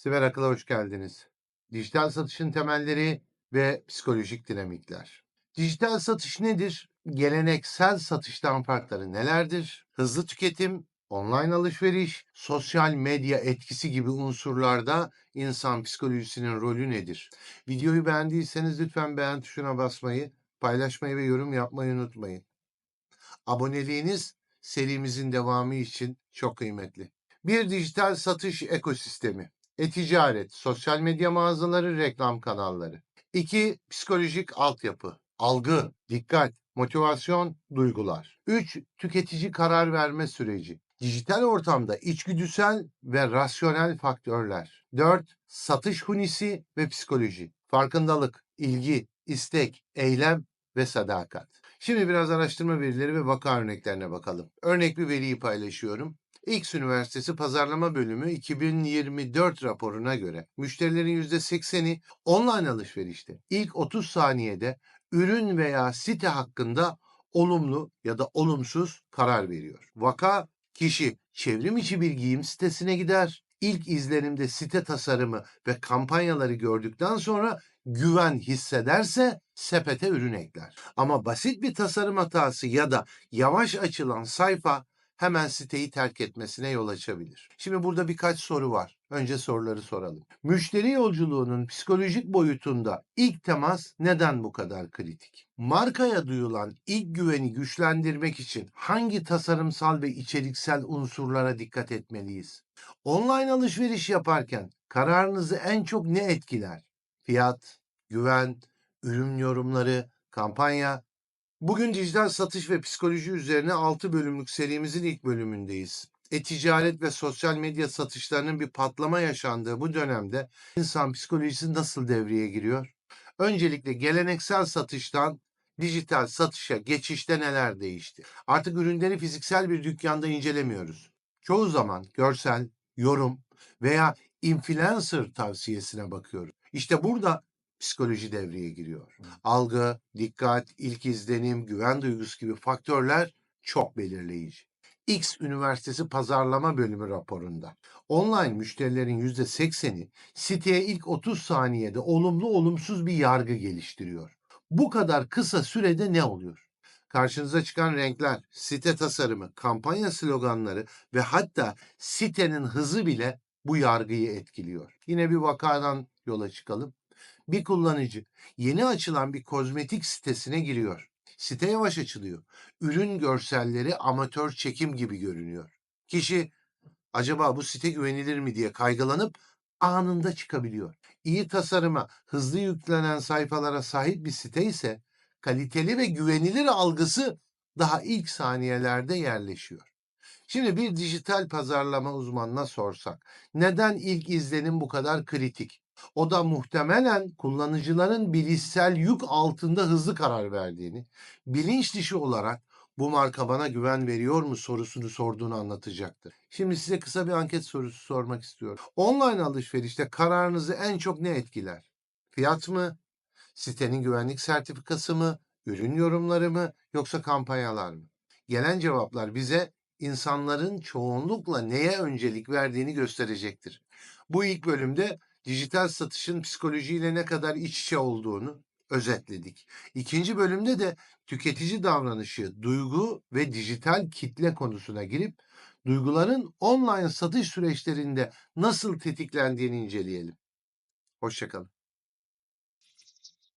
Siber Akıl'a hoş geldiniz. Dijital satışın temelleri ve psikolojik dinamikler. Dijital satış nedir? Geleneksel satıştan farkları nelerdir? Hızlı tüketim, online alışveriş, sosyal medya etkisi gibi unsurlarda insan psikolojisinin rolü nedir? Videoyu beğendiyseniz lütfen beğen tuşuna basmayı, paylaşmayı ve yorum yapmayı unutmayın. Aboneliğiniz serimizin devamı için çok kıymetli. Bir dijital satış ekosistemi. E-ticaret, sosyal medya mağazaları, reklam kanalları. 2. Psikolojik altyapı. Algı, dikkat, motivasyon, duygular. 3. Tüketici karar verme süreci. Dijital ortamda içgüdüsel ve rasyonel faktörler. 4. Satış hunisi ve psikoloji. Farkındalık, ilgi, istek, eylem ve sadakat. Şimdi biraz araştırma verileri ve vaka örneklerine bakalım. Örnek bir veriyi paylaşıyorum. X Üniversitesi Pazarlama Bölümü 2024 raporuna göre müşterilerin %80'i online alışverişte ilk 30 saniyede ürün veya site hakkında olumlu ya da olumsuz karar veriyor. Vaka kişi çevrim içi bir giyim sitesine gider. İlk izlenimde site tasarımı ve kampanyaları gördükten sonra güven hissederse sepete ürün ekler. Ama basit bir tasarım hatası ya da yavaş açılan sayfa hemen siteyi terk etmesine yol açabilir. Şimdi burada birkaç soru var. Önce soruları soralım. Müşteri yolculuğunun psikolojik boyutunda ilk temas neden bu kadar kritik? Markaya duyulan ilk güveni güçlendirmek için hangi tasarımsal ve içeriksel unsurlara dikkat etmeliyiz? Online alışveriş yaparken kararınızı en çok ne etkiler? Fiyat, güven, ürün yorumları, kampanya. Bugün dijital satış ve psikoloji üzerine 6 bölümlük serimizin ilk bölümündeyiz. E-ticaret ve sosyal medya satışlarının bir patlama yaşandığı bu dönemde insan psikolojisi nasıl devreye giriyor? Öncelikle geleneksel satıştan dijital satışa geçişte neler değişti? Artık ürünleri fiziksel bir dükkanda incelemiyoruz. Çoğu zaman görsel, yorum veya influencer tavsiyesine bakıyoruz. İşte burada psikoloji devreye giriyor. Algı, dikkat, ilk izlenim, güven duygusu gibi faktörler çok belirleyici. X Üniversitesi Pazarlama Bölümü raporunda online müşterilerin %80'i siteye ilk 30 saniyede olumlu olumsuz bir yargı geliştiriyor. Bu kadar kısa sürede ne oluyor? Karşınıza çıkan renkler, site tasarımı, kampanya sloganları ve hatta sitenin hızı bile bu yargıyı etkiliyor. Yine bir vakadan yola çıkalım. Bir kullanıcı yeni açılan bir kozmetik sitesine giriyor. Site yavaş açılıyor. Ürün görselleri amatör çekim gibi görünüyor. Kişi acaba bu site güvenilir mi diye kaygılanıp anında çıkabiliyor. İyi tasarıma, hızlı yüklenen sayfalara sahip bir site ise kaliteli ve güvenilir algısı daha ilk saniyelerde yerleşiyor. Şimdi bir dijital pazarlama uzmanına sorsak, neden ilk izlenim bu kadar kritik? O da muhtemelen kullanıcıların bilişsel yük altında hızlı karar verdiğini, bilinç dışı olarak bu marka bana güven veriyor mu sorusunu sorduğunu anlatacaktır. Şimdi size kısa bir anket sorusu sormak istiyorum. Online alışverişte kararınızı en çok ne etkiler? Fiyat mı? Sitenin güvenlik sertifikası mı? Ürün yorumları mı? Yoksa kampanyalar mı? Gelen cevaplar bize insanların çoğunlukla neye öncelik verdiğini gösterecektir. Bu ilk bölümde dijital satışın psikolojiyle ne kadar iç içe olduğunu özetledik. İkinci bölümde de tüketici davranışı, duygu ve dijital kitle konusuna girip duyguların online satış süreçlerinde nasıl tetiklendiğini inceleyelim. Hoşçakalın.